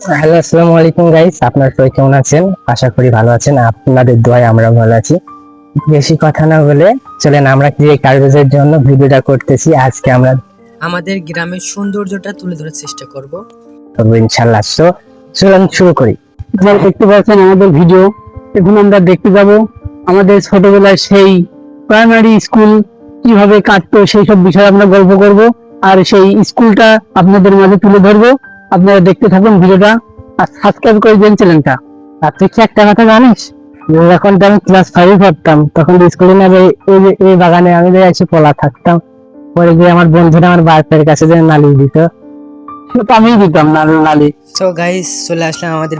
Hello আসসালামু আলাইকুম guys আপনারা সবাই কেমন আছেন? আশা করি ভালো আছেন। আপনাদের দোয়ায় আমরা ভালো আছি। বেশি কথা না বলে চলেন আমরা কাগজের জন্য ভিডিওটা করতেছি। আজকে আমরা আমাদের গ্রামের সৌন্দর্যটা তুলে ধরার চেষ্টা করব। করব ইনশাল্লাহ তো চলুন শুরু করি। আপনারা দেখতে পাচ্ছেন আমাদের ভিডিও এখন আমরা দেখতে যাব আমাদের ছোটবেলায় সেই প্রাইমারি স্কুল কীভাবে কাটতো সেই সব বিষয়ে আমরা গল্প করব। আর সেই স্কুলটা আপনাদের মাঝে তুলে ধরবো। আপনারা দেখতে থাকুন ভিডিওটা আর সাবস্ক্রাইব করে দেন চ্যানেলটা। আর তুই কি একটা কথা জানিস? যখন আমি ক্লাস ফাইভে পড়তাম, তখন স্কুলে না এই বাগানে আমি এসে পলা থাকতাম। পরে গিয়ে আমার বন্ধুরা আমার বাপের কাছে যে নালিয়ে দিত। আমিই দিতাম তো গাইস চলে আসলাম আমাদের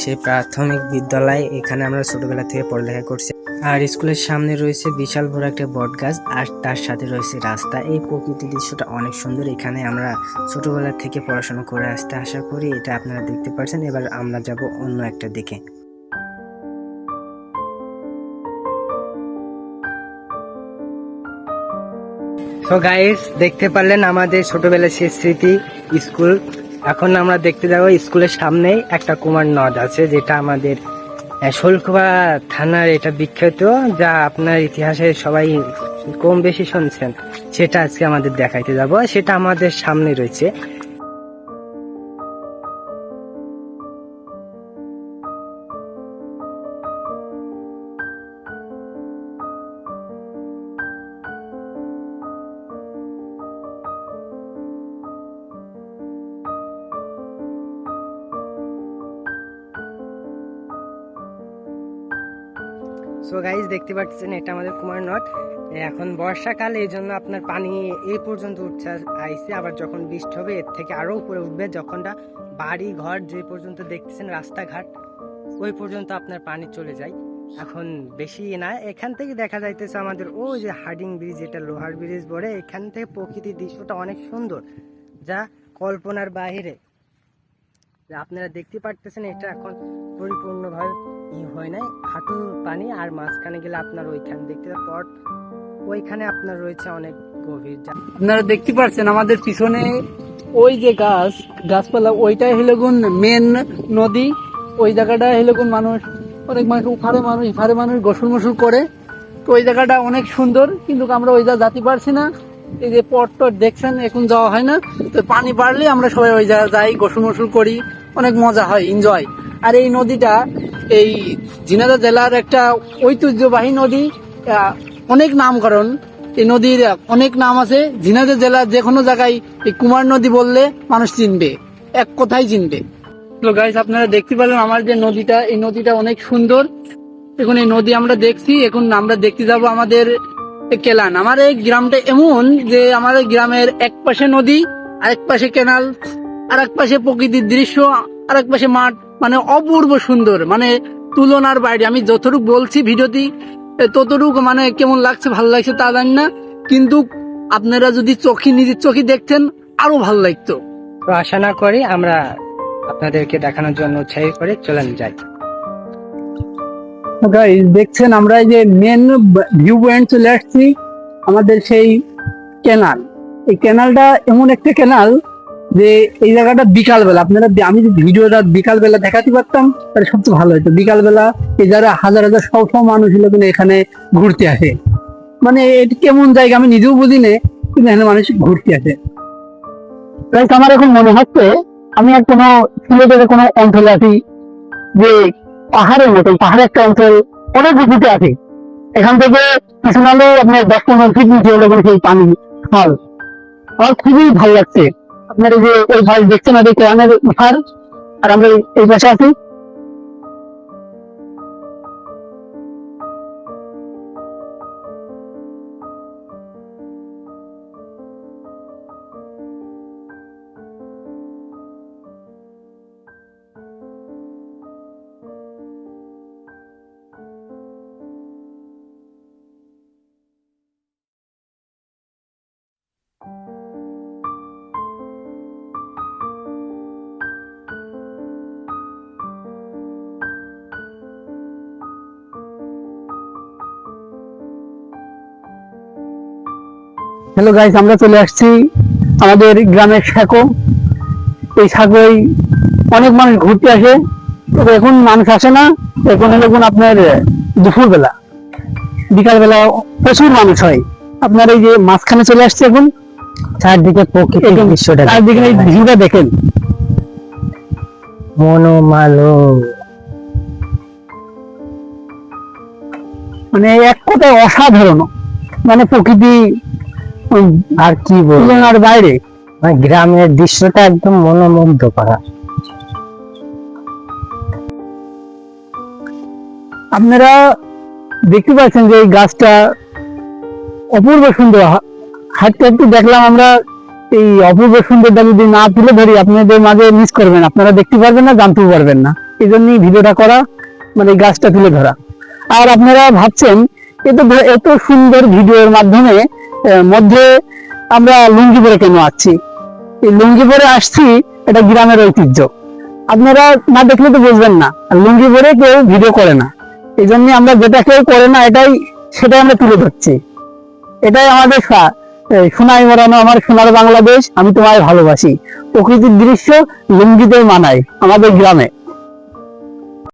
সে প্রাথমিক বিদ্যালয়। এখানে আমরা ছোটবেলা থেকে পড়ালেখা করছি। আর স্কুলের সামনে রয়েছে বিশাল বড় একটা বট গাছ আর তার সাথে রয়েছে রাস্তা। এই দৃশ্যটা অনেক সুন্দর। এখানে আমরা ছোটবেলা থেকে পড়াশোনা করে আসতে আশা করি, এটা আপনারা দেখতে পাচ্ছেন এবার আমরা যাব অন্য একটা দিকে। তো গাইস দেখতে পারলেন আমাদের ছোটবেলার সেই স্মৃতি। স্কুল। এখন আমরা দেখতে যাব স্কুলের সামনেই একটা কুমার নদ আছে যেটা আমাদের আহ, থানার এটা বিখ্যাত যা আপনার ইতিহাসে সবাই কম বেশি শুনছেন। সেটা আজকে আমাদের দেখাইতে যাব। সেটা আমাদের সামনে রয়েছে। সো গাইজ দেখতে পাচ্ছেন, এটা আমাদের কুমার নদ। এখন বর্ষাকাল, এই জন্য আপনার পানি এই পর্যন্ত উঠছে আইসে আবার যখন বৃষ্টি হবে, এর থেকে আরও উপরে উঠবে। যখনটা বাড়ি ঘর যে পর্যন্ত দেখতেছেন, রাস্তাঘাট, ওই পর্যন্ত আপনার পানি চলে যায়। এখন বেশি না, এখান থেকে দেখা যাইতেছে আমাদের ওই যে হার্ডিং ব্রিজ এটা লোহার ব্রিজ বলে, এখান থেকে প্রকৃতির দৃশ্যটা অনেক সুন্দর। যা কল্পনার বাইরে আপনারা দেখতে পারতেছেন এটা এখন পরিপূর্ণভাবে ই হয় নাই। হাঁটু পানি আর মাঝখানে গেলে আপনার ওইখানে দেখতে পট ওইখানে আপনার রয়েছে অনেক গভীর আপনারা দেখতে পাচ্ছেন আমাদের পিছনে ওই যে গাছ, গাছপালা, ওইটাই হলো গুন মেন নদী। ওই জায়গাটা হলো গুন মানুষ, অনেক মানুষ, উফারে মানুষ, ইফারে মানুষ গোসল মোসল করে। তো ওই জায়গাটা অনেক সুন্দর, কিন্তু আমরা ওই জায়গা যেতে পারছি না। এই যে পট টট দেখছেন, এখন যাওয়া হয় না। তো পানি বাড়লে আমরা সবাই ওই জায়গায় যাই, গোসল মোসল করি। অনেক মজা হয় এনজয় আর এই নদীটা, এই ঝিনাদা জেলার একটা ঐতিহ্যবাহী নদী অনেক নামকরণ। এই নদীর অনেক নাম আছে। ঝিনাইদহ জেলার যে কোনো জায়গায় এই কুমার নদী বললে মানুষ চিনবে, এক কথাই চিনবে। গাইস আপনারা দেখতে পেলেন আমার যে নদীটা, এই নদীটা অনেক সুন্দর। এখন এই নদী আমরা দেখছি, এখন আমরা দেখতে যাব আমাদের কেলান। আমার এই গ্রামটা এমন যে আমাদের গ্রামের এক পাশে নদী আরেক পাশে কেনাল। আর এক পাশে প্রকৃতির দৃশ্য আর এক পাশে মাঠ মানে অপূর্ব সুন্দর মানে তুলনার বাইরে। আমি যতটুকু বলছি ভিডিওতে এ, ততটুকু মানে কেমন লাগছে ভালো লাগছে তা জানি না। কিন্তু আপনারা যদি চোখে নিজের চোখে দেখতেন আরও ভালো লাগতো। তো আশা না করি আমরা আপনাদেরকে দেখানোর জন্য উৎসাহিত করে চলেন যাই। দেখছেন আমরা এই যে মেন ভিউ পয়েন্ট চলে আসছি আমাদের সেই ক্যানাল এই ক্যানালটা এমন একটা ক্যানাল যে এই জায়গাটা বিকাল বেলা আপনারা আমি যদি ভিডিওটা বিকাল বেলা দেখাতে পারতাম, তাহলে সবচেয়ে ভালো হতো। বিকাল বেলা এই যারা হাজার হাজার সব মানুষ হলো কিন্তু এখানে ঘুরতে আসে। মানে এটা কেমন জায়গা আমি নিজেও বুঝি না, কিন্তু এখানে মানুষ ঘুরতে আসে। তাই আমার এখন মনে হচ্ছে, আমি আর কোনো সিলেটের কোনো অঞ্চলে আছি যে পাহাড়ের মতন, পাহাড়ের একটা অঞ্চল অনেক উঁচুতে আছে। এখান থেকে কিছু নালে আপনার দশ পনেরো ফিট নিচে হলো সেই পানি ফল আমার খুবই ভালো লাগছে। আপনার এই যে ওই ভাই দেখছেন ওই কেরানের পাহাড় আর আমরা এই- এই পাশে আছি। হ্যালো গাইস আমরা চলে আসছি আমাদের গ্রামের সাঁকো। এই সাঁকোই অনেক মানুষ ঘুরতে আসে তবে এখন মানুষ আসে না। এখন কোন আপনার দুপুর বেলা বিকাল বেলা প্রচুর মানুষ হয়। আপনার এই যে মাঝখানে চলে আসছে এখন চারদিকে প্রকৃতির দৃশ্যটা চারদিকে এই ভিউটা দেখেন। মনোমালো মানে এক কথায় অসাধারণ। মানে প্রকৃতি আর কি বলব? তুলনার বাইরে। মানে গ্রামের দৃশ্যটা একদম মনোমুগ্ধ করা আপনারা দেখতে পাচ্ছেন যে এই গাছটা অপূর্ব সুন্দর। হাঁটতে হাঁটতে দেখলাম আমরা এই অপূর্ব সুন্দরটা যদি না তুলে ধরি আপনাদের মাঝে মিস করবেন। আপনারা দেখতে পারবেন না জানতেও পারবেন না। এই জন্যই ভিডিওটা করা মানে গাছটা তুলে ধরা। আর আপনারা ভাবছেন এত এত সুন্দর ভিডিওর মাধ্যমে মধ্যে আমরা লুঙ্গি পরে কেন আসছি? এই লুঙ্গি পরে আসছি এটা গ্রামের ঐতিহ্য। আপনারা না দেখলে তো বুঝবেন না লুঙ্গি পরে কেউ ভিডিও করে না। এই জন্য আমরা যেটা কেউ করে না, এটাই, সেটাই আমরা তুলে ধরছি। এটাই আমাদের সোনাই মরানো আমার সোনার বাংলাদেশ, আমি তোমায় ভালোবাসি। প্রকৃতির দৃশ্য লুঙ্গিতে মানায় আমাদের গ্রামে।